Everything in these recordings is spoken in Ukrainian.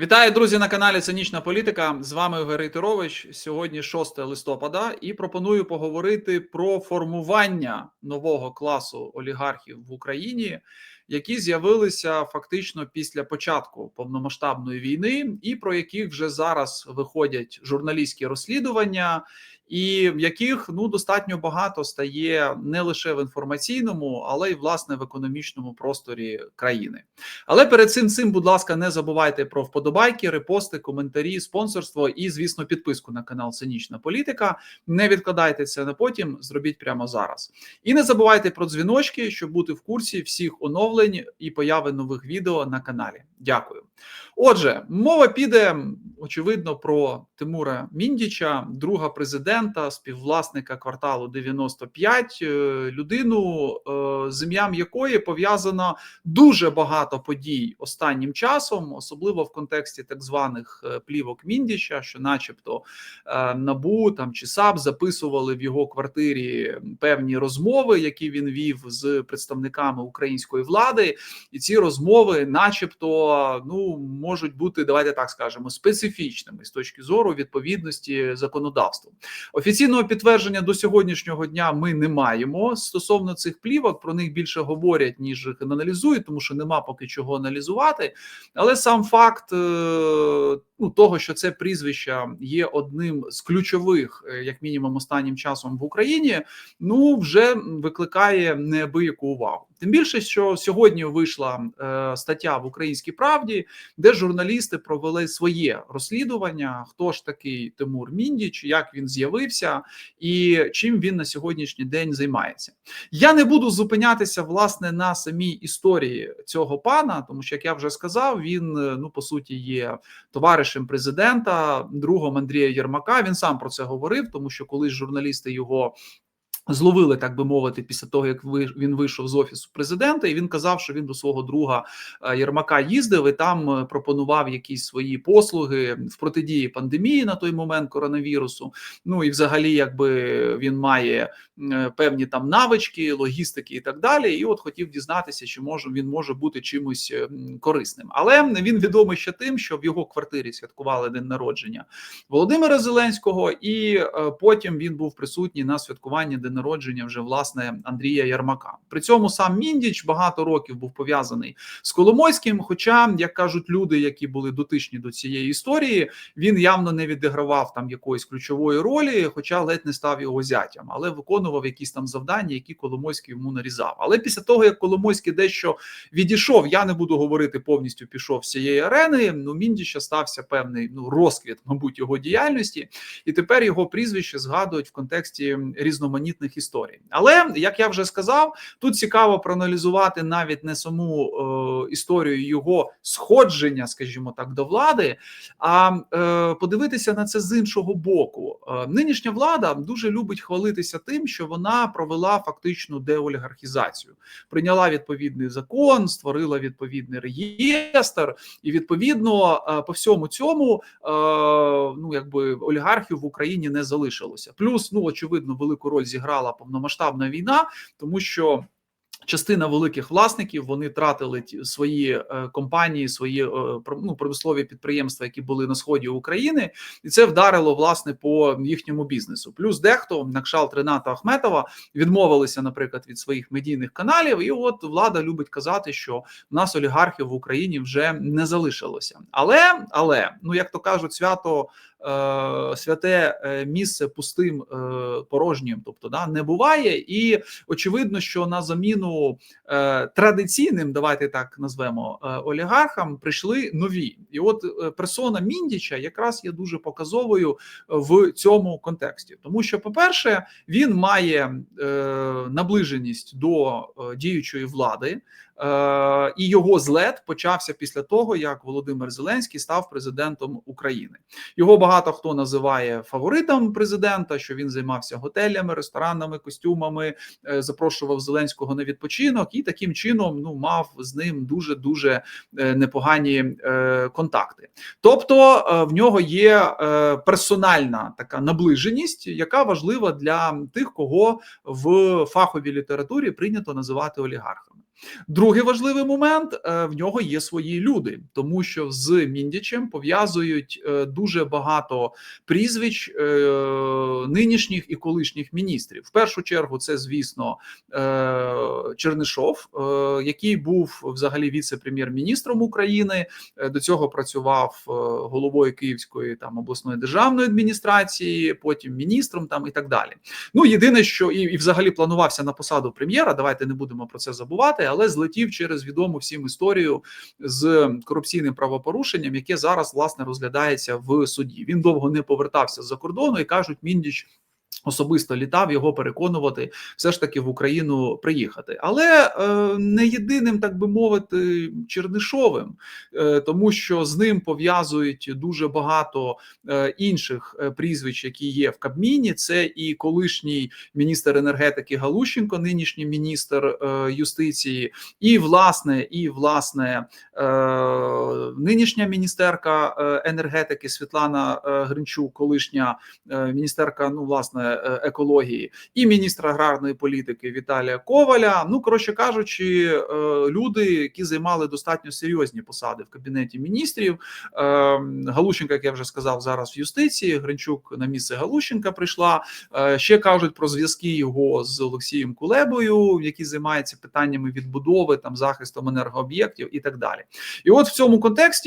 Вітаю, друзі, на каналі Цинічна Політика. З вами Ігор Тирович. Сьогодні 6 листопада, і пропоную поговорити про формування нового класу олігархів в Україні, які з'явилися фактично після початку повномасштабної війни, і про яких вже зараз виходять журналістські розслідування, і яких ну достатньо багато стає не лише в інформаційному, але й власне в економічному просторі країни. Але перед цим цим, будь ласка, не забувайте про вподобайки, репости, коментарі, спонсорство і, звісно, підписку на канал Цинічна Політика. Не відкладайте це на потім, зробіть прямо зараз. І не забувайте про дзвіночки, щоб бути в курсі всіх оновлень і появи нових відео на каналі. Дякую. Отже, мова піде очевидно про Тимура Міндіча, друга президента, співвласника кварталу 95, е, людину, е, з ім'ям якої пов'язано дуже багато подій останнім часом, особливо в контексті так званих е, плівок Міндіча, що, начебто, набу там чи САП записували в його квартирі певні розмови, які він вів з представниками української влади, і ці розмови, начебто, ну можуть бути, давайте так скажемо, специфічними з точки зору відповідності законодавству. Офіційного підтвердження до сьогоднішнього дня ми не маємо стосовно цих плівок. Про них більше говорять ніж аналізують, тому що нема поки чого аналізувати. Але сам факт е, ну, того, що це прізвище є одним з ключових, е, як мінімум, останнім часом в Україні, ну вже викликає неабияку увагу. Тим більше, що сьогодні вийшла е, стаття в Українській правді, де журналісти провели своє розслідування. Хто ж такий Тимур Міндіч, як він з'явився і чим він на сьогоднішній день займається. Я не буду зупинятися власне на самій історії цього пана, тому що як я вже сказав, він е, ну по суті є товаришем президента, другом Андрія Єрмака. Він сам про це говорив, тому що колись журналісти його Зловили, так би мовити, після того як він вийшов з офісу президента, і він казав, що він до свого друга е, Єрмака їздив і там е, пропонував якісь свої послуги в протидії пандемії на той момент коронавірусу. Ну і взагалі, якби він має е, певні там навички, логістики і так далі. І от хотів дізнатися, чи може він може бути чимось корисним. Але він відомий ще тим, що в його квартирі святкували день народження Володимира Зеленського, і потім він був присутній на святкуванні день народження вже власне Андрія Ярмака. При цьому сам міндіч багато років був пов'язаний з Коломойським. Хоча, як кажуть люди, які були дотичні до цієї історії, він явно не відігравав там якоїсь ключової ролі, хоча ледь не став його зятям, але виконував якісь там завдання, які Коломойський йому нарізав. Але після того як Коломойський дещо відійшов, я не буду говорити повністю пішов з цієї арени. Ну міндіча стався певний ну розквіт, мабуть, його діяльності, і тепер його прізвище згадують в контексті різноманітних різних історій. Але як я вже сказав, тут цікаво проаналізувати навіть не саму е, історію його сходження, скажімо так, до влади, а е, подивитися на це з іншого боку. Е, нинішня влада дуже любить хвалитися тим, що вона провела фактичну деолігархізацію, прийняла відповідний закон, створила відповідний реєстр, і відповідно е, по всьому цьому е, ну якби олігархів в Україні не залишилося. Плюс, ну очевидно, велику роль зіграв зіграла повномасштабна війна, тому що. Частина великих власників вони тратили свої е, компанії, свої е, ну, промислові підприємства, які були на сході України, і це вдарило власне по їхньому бізнесу. Плюс дехто на кшалт Рената Ахметова відмовилися, наприклад, від своїх медійних каналів. І от влада любить казати, що в нас олігархів в Україні вже не залишилося. Але але ну як то кажуть, свято Е, святе місце пустим порожнім, тобто да не буває, і очевидно, що на заміну традиційним, давайте так назвемо олігархам, прийшли нові, і от персона Міндіча якраз є дуже показовою в цьому контексті, тому що, по-перше, він має наближеність до діючої влади. І його злет почався після того, як Володимир Зеленський став президентом України. Його багато хто називає фаворитом президента, що він займався готелями, ресторанами, костюмами, е, запрошував Зеленського на відпочинок і таким чином ну мав з ним дуже дуже е, непогані е, контакти. Тобто в нього є персональна така наближеність, яка важлива для тих, кого в фаховій літературі прийнято називати олігархами. Другий важливий момент е, в нього є свої люди, тому що з Міндічем пов'язують е, дуже багато прізвищ е, нинішніх і колишніх міністрів. В першу чергу, це звісно Чернишов, який був взагалі віце-прем'єр-міністром України. До цього працював головою Київської там обласної державної адміністрації, потім міністром там і так далі. Ну єдине, що і, і взагалі планувався на посаду прем'єра. Давайте не будемо про це забувати але злетів через відому всім історію з корупційним правопорушенням, яке зараз власне розглядається в суді. Він довго не повертався з-за кордону і кажуть, міндіч Особисто літав його переконувати, все ж таки в Україну приїхати, але е, не єдиним, так би мовити, Чернишовим, е, тому що з ним пов'язують дуже багато е, інших е, прізвищ, які є в Кабміні. Це і колишній міністр енергетики Галущенко, нинішній міністр е, юстиції, і власне, і власне е, нинішня міністерка е, енергетики Світлана е, Гринчук, колишня е, міністерка, ну власне. Екології, і міністра аграрної політики Віталія Коваля. Ну коротше кажучи, люди, які займали достатньо серйозні посади в кабінеті міністрів. Галущенка, як я вже сказав, зараз в юстиції. Гринчук на місце Галущенка прийшла. Ще кажуть про зв'язки його з Олексієм Кулебою, який займається питаннями відбудови, там захистом енергооб'єктів і так далі. І от в цьому контексті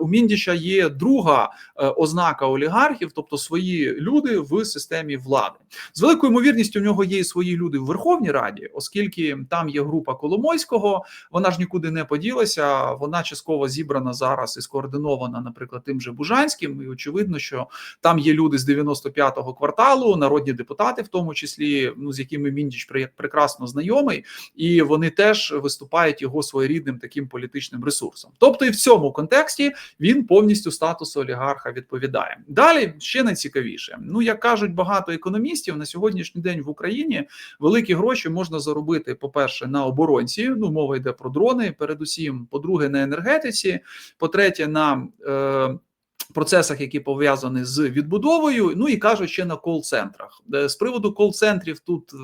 у Міндіша є друга ознака олігархів, тобто свої люди в системі влади. З великою ймовірністю в нього є і свої люди в Верховній Раді, оскільки там є група Коломойського, вона ж нікуди не поділася. Вона частково зібрана зараз і скоординована, наприклад, тим же Бужанським. І очевидно, що там є люди з 95-го кварталу, народні депутати, в тому числі, ну з якими Міндіч прекрасно знайомий, і вони теж виступають його своєрідним таким політичним ресурсом. Тобто, і в цьому контексті він повністю статусу олігарха відповідає. Далі ще найцікавіше. Ну як кажуть багато економістів на сьогоднішній день в Україні великі гроші можна заробити. По перше, на оборонці. Ну мова йде про дрони. Передусім, по-друге, на енергетиці. По третє, на е, процесах, які пов'язані з відбудовою, ну і кажуть ще на кол-центрах. З приводу кол-центрів тут е,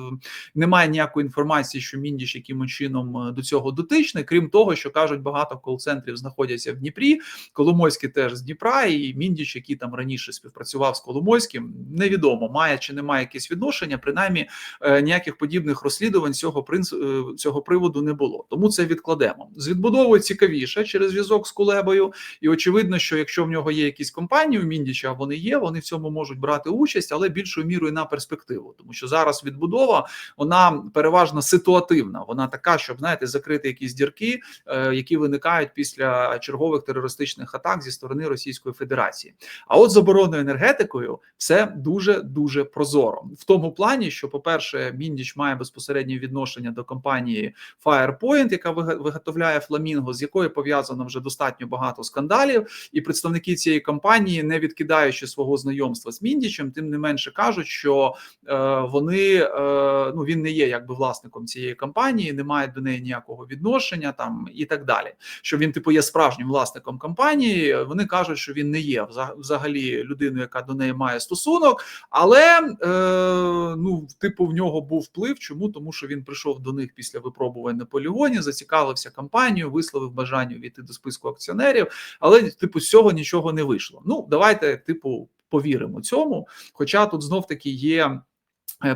немає ніякої інформації, що міндіш яким чином е, до цього дотичний, крім того, що кажуть, багато кол-центрів знаходяться в Дніпрі. Коломойський теж з Дніпра, і міндіч, який там раніше співпрацював з Коломойським, невідомо має чи не має якесь відношення. Принаймні е, ніяких подібних розслідувань цього принципу цього приводу не було. Тому це відкладемо з відбудовою цікавіше через зв'язок з Кулебою, і очевидно, що якщо в нього є якісь якісь компанії у Міндіча, вони є, вони в цьому можуть брати участь, але більшою мірою на перспективу, тому що зараз відбудова вона переважно ситуативна. Вона така, щоб знаєте, закрити якісь дірки, е, які виникають після чергових терористичних атак зі сторони Російської Федерації. А от з оборонною енергетикою все дуже дуже прозоро в тому плані, що, по перше, Міндіч має безпосереднє відношення до компанії Firepoint, яка виготовляє фламінго, з якою пов'язано вже достатньо багато скандалів, і представники цієї компанії, не відкидаючи свого знайомства з Міндічем, тим не менше кажуть, що е, вони е, ну він не є якби власником цієї компанії, не має до неї ніякого відношення там і так далі. Що він типу є справжнім власником компанії. Вони кажуть, що він не є взагалі людиною, яка до неї має стосунок, але е, ну типу в нього був вплив. Чому тому, що він прийшов до них після випробувань на полігоні, зацікавився компанією, висловив бажання війти до списку акціонерів, але типу з цього нічого не вийшло вийшло. Ну давайте, типу, повіримо цьому. Хоча тут знов таки є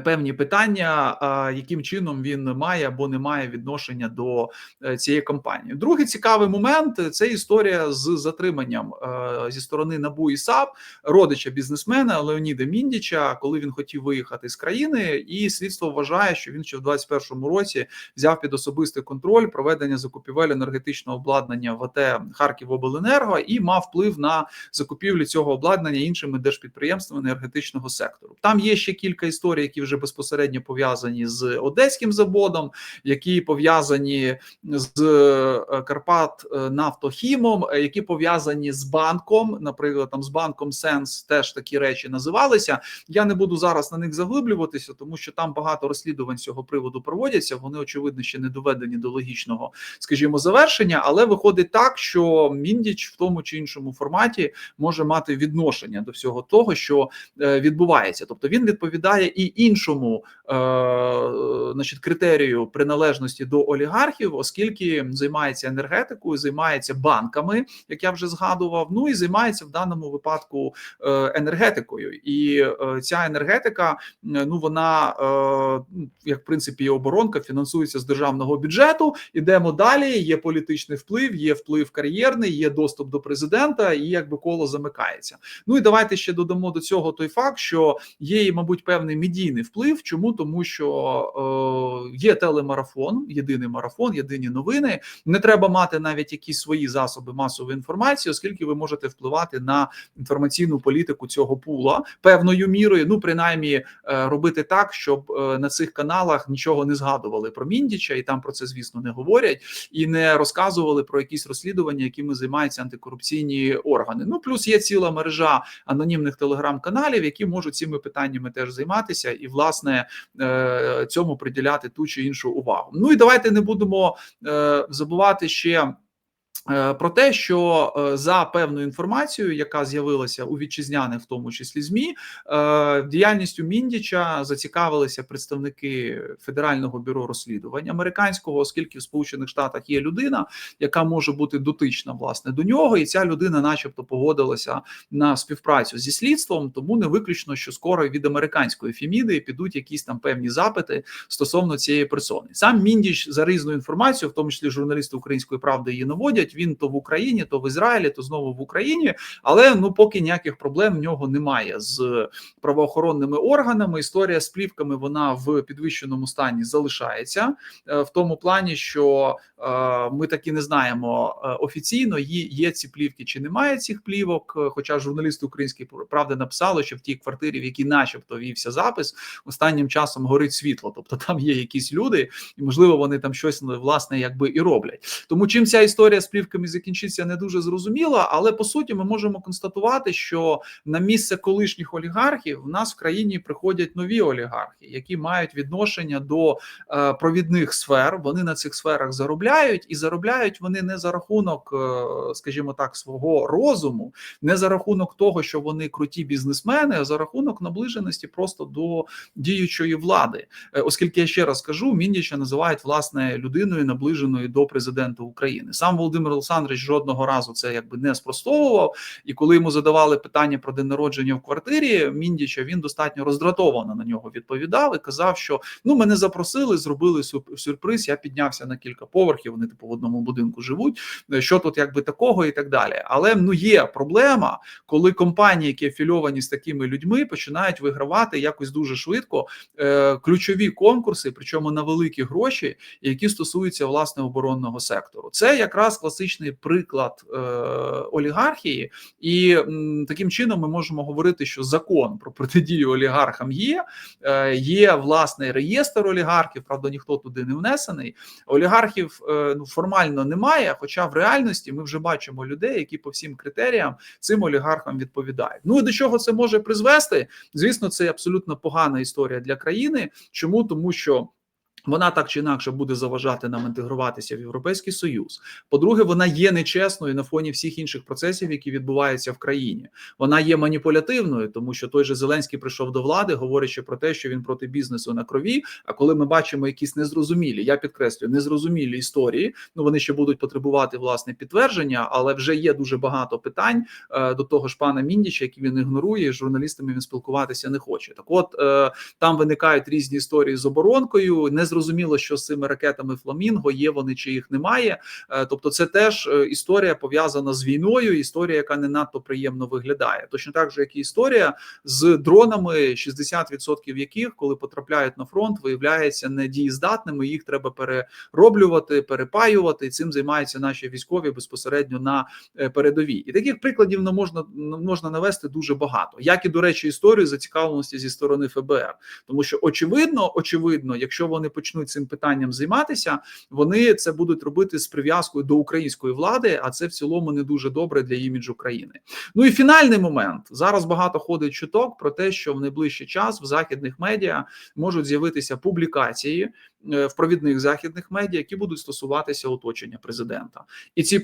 певні питання, яким чином він має або не має відношення до е, цієї компанії. Другий цікавий момент це історія з затриманням е, зі сторони НАБУ і САП родича бізнесмена Леоніда Міндіча, коли він хотів виїхати з країни, і слідство вважає, що він ще в 2021 році взяв під особистий контроль проведення закупівель енергетичного обладнання в АТ Харківобленерго і мав вплив на закупівлю цього обладнання іншими держпідприємствами енергетичного сектору. Там є ще кілька історій які вже безпосередньо пов'язані з одеським заводом, які пов'язані з е, Карпат е, Нафтохімом, е, які пов'язані з банком, наприклад, там з банком Сенс теж такі речі називалися. Я не буду зараз на них заглиблюватися, тому що там багато розслідувань цього приводу проводяться. Вони очевидно ще не доведені до логічного, скажімо, завершення, але виходить так, що міндіч в тому чи іншому форматі може мати відношення до всього того, що відбувається, тобто він відповідає і іншому е, значить, критерію приналежності до олігархів, оскільки займається енергетикою, займається банками, як я вже згадував. Ну і займається в даному випадку е, енергетикою. І е, ця енергетика, ну вона е, як в принципі і оборонка фінансується з державного бюджету. Ідемо далі. Є політичний вплив, є вплив кар'єрний, є доступ до президента, і якби коло замикається. Ну і давайте ще додамо до цього той факт, що є, мабуть, певний медійний вплив. Чому тому, що е, є телемарафон, єдиний марафон, єдині новини. Не треба мати навіть якісь свої засоби масової інформації, оскільки ви можете впливати на інформаційну політику цього пула певною мірою. Ну принаймні е, робити так, щоб е, на цих каналах нічого не згадували про Міндіча, і там про це, звісно, не говорять, і не розказували про якісь розслідування, якими займаються антикорупційні органи. Ну плюс є ціла мережа анонімних телеграм-каналів, які можуть цими питаннями теж займатися, і власне е, цьому приділяти ту чи іншу увагу. Ну і давайте не будемо е, забувати ще. Е, про те, що е, за певною інформацією, яка з'явилася у вітчизняних, в тому числі змі, е, діяльністю міндіча зацікавилися представники федерального бюро розслідувань американського, оскільки в Сполучених Штатах є людина, яка може бути дотична власне до нього, і ця людина, начебто, погодилася на співпрацю зі слідством. Тому не виключно, що скоро від американської фіміди підуть якісь там певні запити стосовно цієї персони. Сам міндіч за різною інформацією, в тому числі журналісти української правди, її наводять він то в Україні, то в Ізраїлі, то знову в Україні. Але ну поки ніяких проблем в нього немає з правоохоронними органами. Історія з плівками вона в підвищеному стані залишається е, в тому плані, що е, ми таки не знаємо е, офіційно, є ці плівки чи немає цих плівок. Хоча журналісти української правди написали, що в тій квартирі, в якій, начебто, вівся запис, останнім часом горить світло. Тобто там є якісь люди, і можливо вони там щось власне якби і роблять. Тому чим ця історія з плівками закінчиться не дуже зрозуміло, але по суті ми можемо констатувати, що на місце колишніх олігархів в нас в країні приходять нові олігархи, які мають відношення до е, провідних сфер. Вони на цих сферах заробляють, і заробляють вони не за рахунок, е, скажімо так, свого розуму, не за рахунок того, що вони круті бізнесмени, а за рахунок наближеності просто до діючої влади, е, оскільки я ще раз кажу, Міндіча називають власне людиною наближеною до президента України. Сам Володимир Олександрович жодного разу це якби не спростовував. І коли йому задавали питання про день народження в квартирі Міндіча, він достатньо роздратовано на нього відповідав і казав, що ну мене запросили, зробили сюрприз. Я піднявся на кілька поверхів. Вони типу в одному будинку живуть. Що тут якби такого і так далі. Але ну є проблема, коли компанії, які афільовані з такими людьми, починають вигравати якось дуже швидко е, ключові конкурси, причому на великі гроші, які стосуються власне оборонного сектору. Це якраз класичний приклад е, олігархії, і м, таким чином ми можемо говорити, що закон про протидію олігархам є. Е, Є власний реєстр олігархів. Правда, ніхто туди не внесений. Олігархів е, ну формально немає. Хоча в реальності ми вже бачимо людей, які по всім критеріям цим олігархам відповідають. Ну і до чого це може призвести? Звісно, це абсолютно погана історія для країни. Чому тому, що вона так чи інакше буде заважати нам інтегруватися в європейський союз. По-друге, вона є нечесною на фоні всіх інших процесів, які відбуваються в країні. Вона є маніпулятивною, тому що той же Зеленський прийшов до влади, говорячи про те, що він проти бізнесу на крові. А коли ми бачимо якісь незрозумілі, я підкреслюю, незрозумілі історії. Ну вони ще будуть потребувати власне підтвердження, але вже є дуже багато питань е, до того ж пана Міндіча, які він ігнорує. з Журналістами він спілкуватися не хоче. Так, от е, там виникають різні історії з оборонкою. Не зрозуміло, що з цими ракетами Фламінго є вони чи їх немає. Е, тобто, це теж е, історія пов'язана з війною. Історія, яка не надто приємно виглядає. Точно так же, як і історія з дронами, 60% яких, коли потрапляють на фронт, виявляється недієздатними. Їх треба перероблювати, перепаювати. І цим займаються наші військові безпосередньо на е, передовій. І таких прикладів не можна можна навести дуже багато, як і до речі, історію зацікавленості зі сторони ФБР, тому що очевидно, очевидно, якщо вони почнуть почнуть цим питанням займатися, вони це будуть робити з прив'язкою до української влади, а це в цілому не дуже добре для іміджу країни. Ну і фінальний момент зараз багато ходить чуток про те, що в найближчий час в західних медіа можуть з'явитися публікації е, в провідних західних медіа, які будуть стосуватися оточення президента, і ці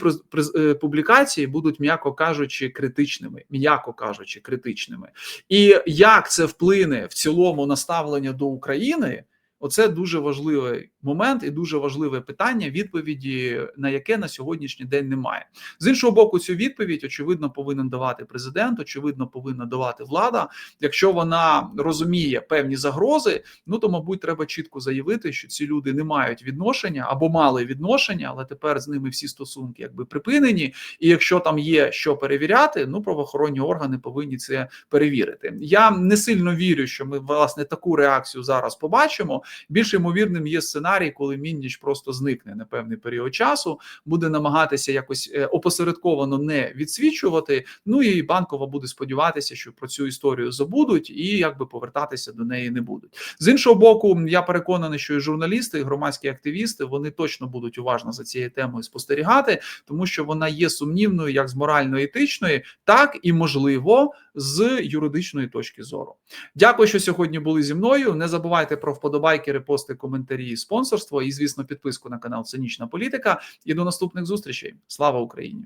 е, публікації будуть, м'яко кажучи, критичними, м'яко кажучи, критичними. І як це вплине в цілому на ставлення до України? Оце дуже важливий момент і дуже важливе питання, відповіді на яке на сьогоднішній день немає. З іншого боку, цю відповідь очевидно повинен давати президент, очевидно, повинна давати влада. Якщо вона розуміє певні загрози, ну то мабуть треба чітко заявити, що ці люди не мають відношення або мали відношення, але тепер з ними всі стосунки якби припинені. І якщо там є що перевіряти, ну правоохоронні органи повинні це перевірити. Я не сильно вірю, що ми власне таку реакцію зараз побачимо. Більш ймовірним є сценарій, коли Мінніч просто зникне на певний період часу, буде намагатися якось е, опосередковано не відсвічувати. Ну і банкова буде сподіватися, що про цю історію забудуть і якби повертатися до неї не будуть. З іншого боку, я переконаний, що і журналісти, і громадські активісти вони точно будуть уважно за цією темою спостерігати, тому що вона є сумнівною як з морально-етичної, так і можливо з юридичної точки зору. Дякую, що сьогодні були зі мною. Не забувайте про вподобайки, репости, коментарі, спонсорство і, звісно, підписку на канал Цинічна Політика. І до наступних зустрічей. Слава Україні!